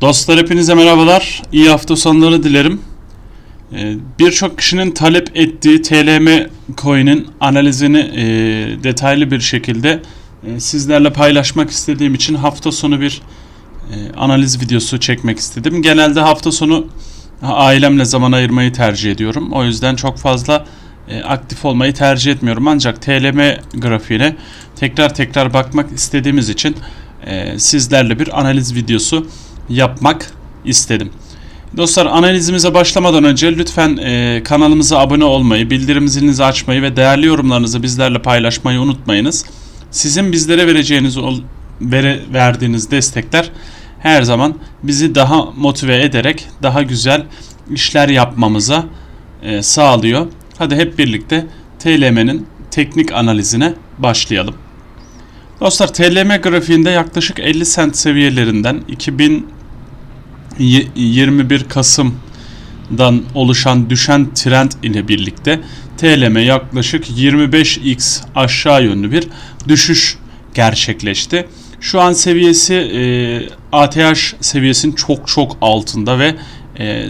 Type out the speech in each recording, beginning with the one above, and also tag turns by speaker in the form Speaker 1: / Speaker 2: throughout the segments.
Speaker 1: Dostlar hepinize merhabalar. İyi hafta sonları dilerim. Ee, Birçok kişinin talep ettiği TLM coin'in analizini e, detaylı bir şekilde e, sizlerle paylaşmak istediğim için hafta sonu bir e, analiz videosu çekmek istedim. Genelde hafta sonu ailemle zaman ayırmayı tercih ediyorum. O yüzden çok fazla aktif olmayı tercih etmiyorum. Ancak TLM grafiğine tekrar tekrar bakmak istediğimiz için sizlerle bir analiz videosu yapmak istedim. Dostlar analizimize başlamadan önce lütfen e, kanalımıza abone olmayı, bildirim zilinizi açmayı ve değerli yorumlarınızı bizlerle paylaşmayı unutmayınız. Sizin bizlere vereceğiniz vere, verdiğiniz destekler her zaman bizi daha motive ederek daha güzel işler yapmamıza e, sağlıyor. Hadi hep birlikte TLM'nin teknik analizine başlayalım. Dostlar TLM grafiğinde yaklaşık 50 sent seviyelerinden 2021 Kasım'dan oluşan düşen trend ile birlikte TLM yaklaşık 25x aşağı yönlü bir düşüş gerçekleşti. Şu an seviyesi e, ATH seviyesinin çok çok altında ve e,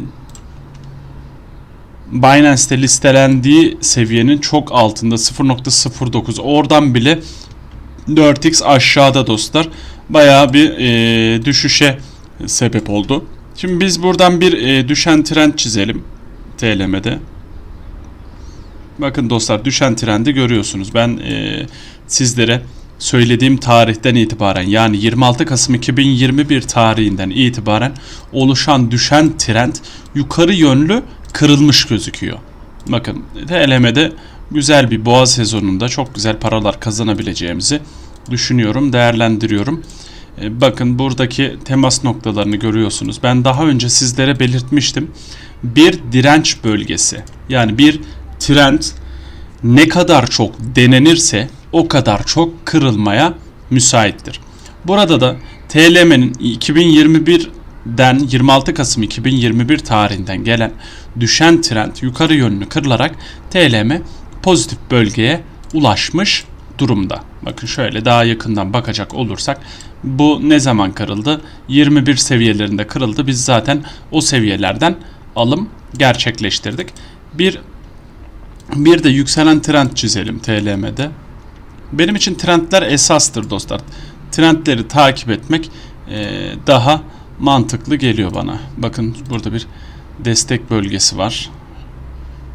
Speaker 1: Binance'te listelendiği seviyenin çok altında 0.09 oradan bile 4x aşağıda dostlar. Bayağı bir e, düşüşe sebep oldu. Şimdi biz buradan bir e, düşen trend çizelim TLM'de. Bakın dostlar düşen trendi görüyorsunuz. Ben e, sizlere söylediğim tarihten itibaren yani 26 Kasım 2021 tarihinden itibaren oluşan düşen trend yukarı yönlü kırılmış gözüküyor. Bakın TLM'de güzel bir boğa sezonunda çok güzel paralar kazanabileceğimizi düşünüyorum, değerlendiriyorum. E, bakın buradaki temas noktalarını görüyorsunuz. Ben daha önce sizlere belirtmiştim. Bir direnç bölgesi yani bir trend ne kadar çok denenirse o kadar çok kırılmaya müsaittir. Burada da TLM'nin 2021'den 26 Kasım 2021 tarihinden gelen düşen trend yukarı yönlü kırılarak TLM pozitif bölgeye ulaşmış durumda. Bakın şöyle daha yakından bakacak olursak bu ne zaman kırıldı? 21 seviyelerinde kırıldı. Biz zaten o seviyelerden alım gerçekleştirdik. Bir bir de yükselen trend çizelim TLM'de. Benim için trendler esastır dostlar. Trendleri takip etmek e, daha mantıklı geliyor bana. Bakın burada bir destek bölgesi var.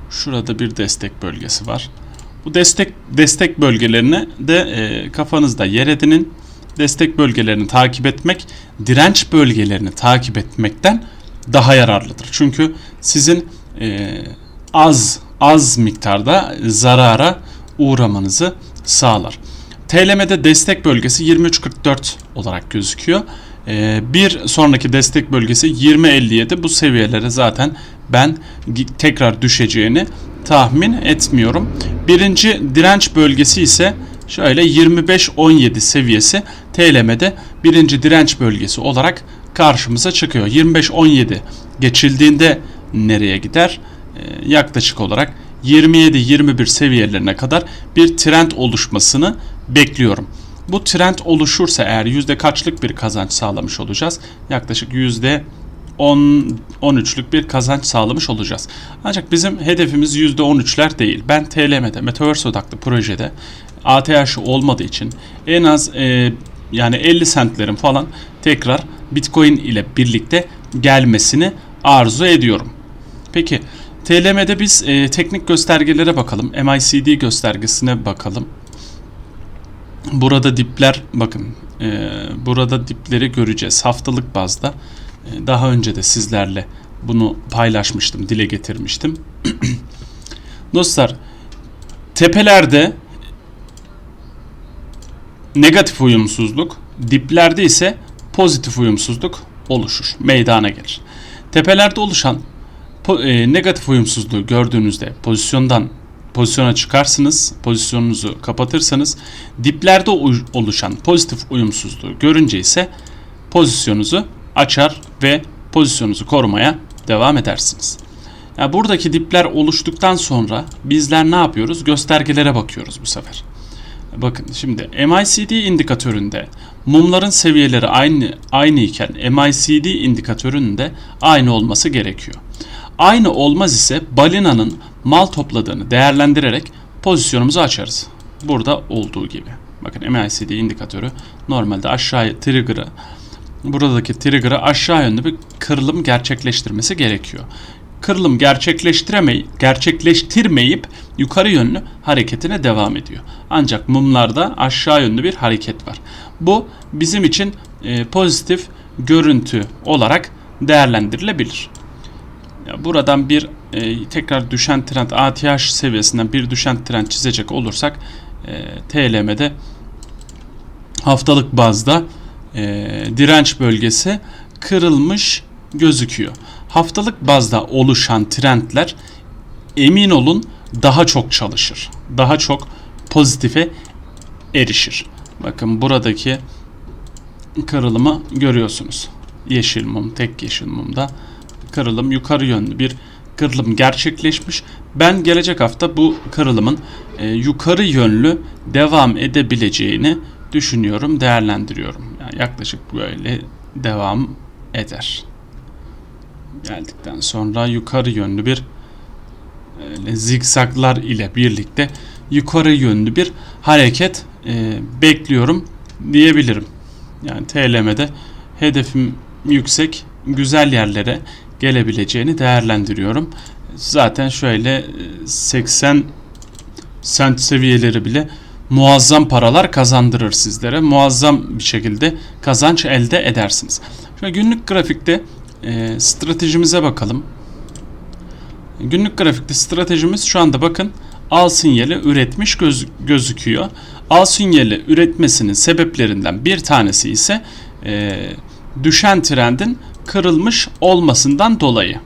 Speaker 1: Şurada bir destek bölgesi var. Bu destek destek bölgelerini de e, kafanızda yer edinin. Destek bölgelerini takip etmek, direnç bölgelerini takip etmekten daha yararlıdır. Çünkü sizin e, az az miktarda zarara uğramanızı sağlar. TLM'de destek bölgesi 23.44 olarak gözüküyor. Ee, bir sonraki destek bölgesi 20.57. Bu seviyelere zaten ben tekrar düşeceğini tahmin etmiyorum. Birinci direnç bölgesi ise şöyle 25-17 seviyesi TLM'de birinci direnç bölgesi olarak karşımıza çıkıyor. 25-17 geçildiğinde nereye gider? Ee, yaklaşık olarak 27-21 seviyelerine kadar bir trend oluşmasını bekliyorum. Bu trend oluşursa eğer yüzde kaçlık bir kazanç sağlamış olacağız? Yaklaşık yüzde 10 13'lük bir kazanç sağlamış olacağız. Ancak bizim hedefimiz %13'ler değil. Ben TLM'de Metaverse odaklı projede ATH olmadığı için en az e, yani 50 centlerin falan tekrar Bitcoin ile birlikte gelmesini arzu ediyorum. Peki TLM'de biz e, teknik göstergelere bakalım. MICD göstergesine bakalım. Burada dipler bakın e, burada dipleri göreceğiz haftalık bazda. E, daha önce de sizlerle bunu paylaşmıştım, dile getirmiştim. Dostlar tepelerde negatif uyumsuzluk, diplerde ise pozitif uyumsuzluk oluşur, meydana gelir. Tepelerde oluşan e, negatif uyumsuzluğu gördüğünüzde pozisyondan pozisyona çıkarsınız, pozisyonunuzu kapatırsanız diplerde oluşan pozitif uyumsuzluğu görünce ise pozisyonunuzu açar ve pozisyonunuzu korumaya devam edersiniz. Yani buradaki dipler oluştuktan sonra bizler ne yapıyoruz? Göstergelere bakıyoruz bu sefer. Bakın şimdi MICD indikatöründe mumların seviyeleri aynı aynı iken MICD indikatöründe aynı olması gerekiyor. Aynı olmaz ise balinanın mal topladığını değerlendirerek pozisyonumuzu açarız. Burada olduğu gibi. Bakın MICD indikatörü normalde aşağı trigger'ı buradaki trigger'ı aşağı yönlü bir kırılım gerçekleştirmesi gerekiyor. Kırılım gerçekleştiremey gerçekleştirmeyip yukarı yönlü hareketine devam ediyor. Ancak mumlarda aşağı yönlü bir hareket var. Bu bizim için e, pozitif görüntü olarak değerlendirilebilir. Buradan bir e, tekrar düşen trend ATH seviyesinden bir düşen trend çizecek olursak e, TLM'de haftalık bazda e, direnç bölgesi kırılmış gözüküyor. Haftalık bazda oluşan trendler emin olun daha çok çalışır. Daha çok pozitife erişir. Bakın buradaki kırılımı görüyorsunuz. Yeşil mum, tek yeşil mumda kırılım yukarı yönlü bir kırılım gerçekleşmiş. Ben gelecek hafta bu kırılımın e, yukarı yönlü devam edebileceğini düşünüyorum, değerlendiriyorum. Yani yaklaşık böyle devam eder. Geldikten sonra yukarı yönlü bir zikzaklar ile birlikte yukarı yönlü bir hareket e, bekliyorum diyebilirim. Yani TLM'de hedefim yüksek, güzel yerlere gelebileceğini değerlendiriyorum. Zaten şöyle e, 80 sent seviyeleri bile muazzam paralar kazandırır sizlere. Muazzam bir şekilde kazanç elde edersiniz. Şöyle günlük grafikte e, stratejimize bakalım. Günlük grafikte stratejimiz şu anda bakın al sinyali üretmiş göz, gözüküyor. Al sinyali üretmesinin sebeplerinden bir tanesi ise e, düşen trendin kırılmış olmasından dolayı.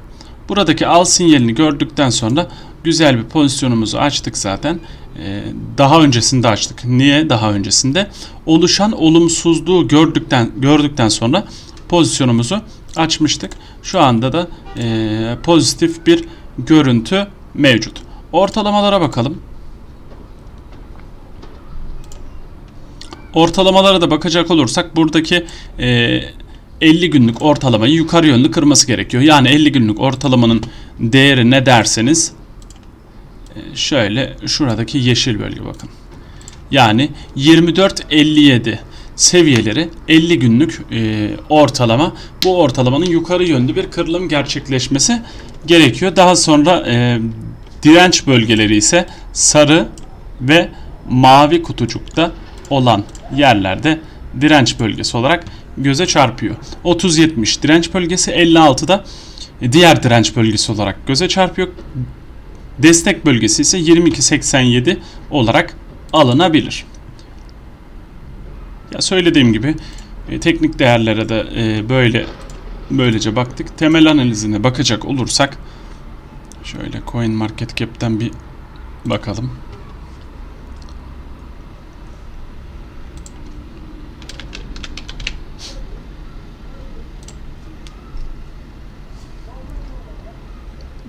Speaker 1: Buradaki al sinyalini gördükten sonra güzel bir pozisyonumuzu açtık zaten. Ee, daha öncesinde açtık. Niye daha öncesinde? Oluşan olumsuzluğu gördükten gördükten sonra pozisyonumuzu açmıştık. Şu anda da e, pozitif bir görüntü mevcut. Ortalamalara bakalım. Ortalamalara da bakacak olursak buradaki e, 50 günlük ortalamayı yukarı yönlü kırması gerekiyor. Yani 50 günlük ortalamanın değeri ne derseniz e, şöyle şuradaki yeşil bölge bakın. Yani 24-57 seviyeleri 50 günlük e, ortalama. Bu ortalamanın yukarı yönlü bir kırılım gerçekleşmesi gerekiyor. Daha sonra e, direnç bölgeleri ise sarı ve mavi kutucukta olan yerlerde direnç bölgesi olarak göze çarpıyor. 30-70 direnç bölgesi 56'da diğer direnç bölgesi olarak göze çarpıyor. Destek bölgesi ise 22.87 olarak alınabilir. Ya söylediğim gibi e, teknik değerlere de e, böyle böylece baktık. Temel analizine bakacak olursak şöyle Coin Market Cap'ten bir bakalım.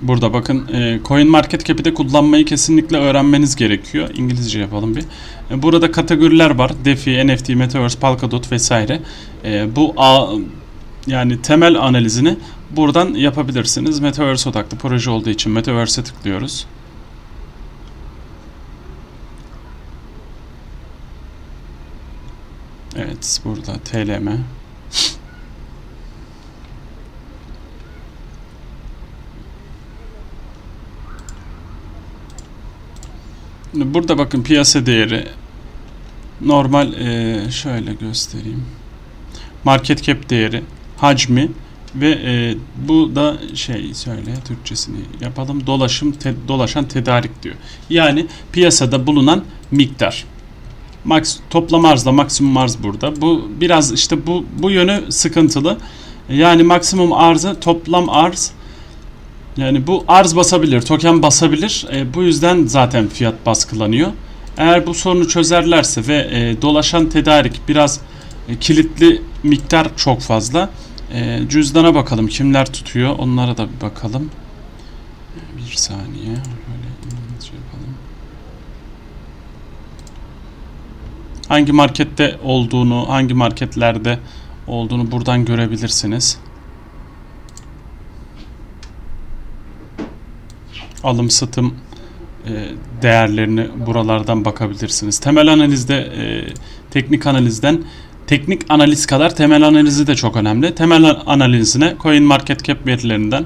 Speaker 1: Burada bakın e, Coin Market Cap'i de kullanmayı kesinlikle öğrenmeniz gerekiyor. İngilizce yapalım bir. E, burada kategoriler var. DeFi, NFT, Metaverse, Polkadot vesaire. E, bu a, yani temel analizini buradan yapabilirsiniz. Metaverse odaklı proje olduğu için Metaverse'e tıklıyoruz. Evet burada TLM. Burada bakın piyasa değeri normal e, şöyle göstereyim. Market cap değeri, hacmi ve e, bu da şey söyle Türkçesini yapalım. Dolaşım te, dolaşan tedarik diyor. Yani piyasada bulunan miktar. Max, toplam arzla maksimum arz burada. Bu biraz işte bu bu yönü sıkıntılı. Yani maksimum arzı toplam arz yani bu arz basabilir, token basabilir. E, bu yüzden zaten fiyat baskılanıyor. Eğer bu sorunu çözerlerse ve e, dolaşan tedarik biraz e, kilitli miktar çok fazla. E, cüzdana bakalım kimler tutuyor onlara da bir bakalım. Bir saniye. Böyle yapalım. Hangi markette olduğunu, hangi marketlerde olduğunu buradan görebilirsiniz. Alım satım e, değerlerini buralardan bakabilirsiniz. Temel analizde e, teknik analizden teknik analiz kadar temel analizi de çok önemli. Temel analizine CoinMarketCap verilerinden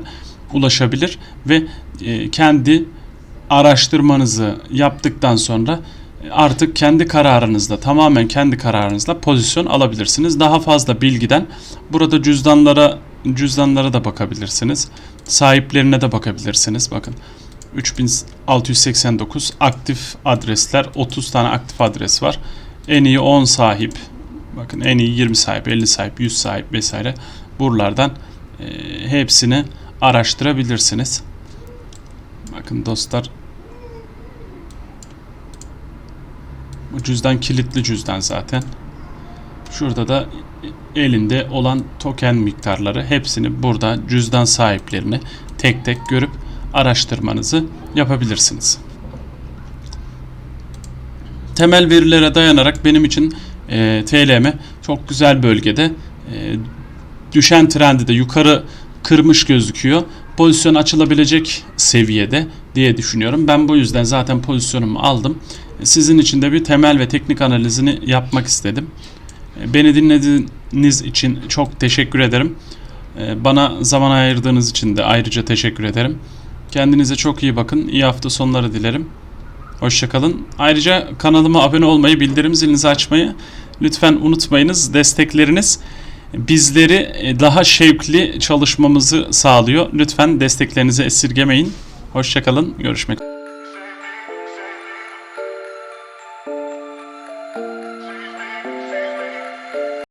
Speaker 1: ulaşabilir ve e, kendi araştırmanızı yaptıktan sonra artık kendi kararınızla tamamen kendi kararınızla pozisyon alabilirsiniz. Daha fazla bilgiden burada cüzdanlara cüzdanlara da bakabilirsiniz. Sahiplerine de bakabilirsiniz. Bakın 3689 aktif adresler 30 tane aktif adres var. En iyi 10 sahip bakın en iyi 20 sahip 50 sahip 100 sahip vesaire buralardan e, hepsini araştırabilirsiniz. Bakın dostlar bu cüzdan kilitli cüzdan zaten. Şurada da elinde olan token miktarları hepsini burada cüzdan sahiplerini tek tek görüp araştırmanızı yapabilirsiniz. Temel verilere dayanarak benim için e, TLM çok güzel bölgede e, düşen trendi de yukarı kırmış gözüküyor. Pozisyon açılabilecek seviyede diye düşünüyorum. Ben bu yüzden zaten pozisyonumu aldım. Sizin için de bir temel ve teknik analizini yapmak istedim. E, Beni dinlediğiniz için çok teşekkür ederim. E, Bana zaman ayırdığınız için de ayrıca teşekkür ederim. Kendinize çok iyi bakın. İyi hafta sonları dilerim. Hoşçakalın. Ayrıca kanalıma abone olmayı, bildirim zilinizi açmayı lütfen unutmayınız. Destekleriniz bizleri e, daha şevkli çalışmamızı sağlıyor. Lütfen desteklerinizi esirgemeyin. Hoşçakalın. Görüşmek üzere.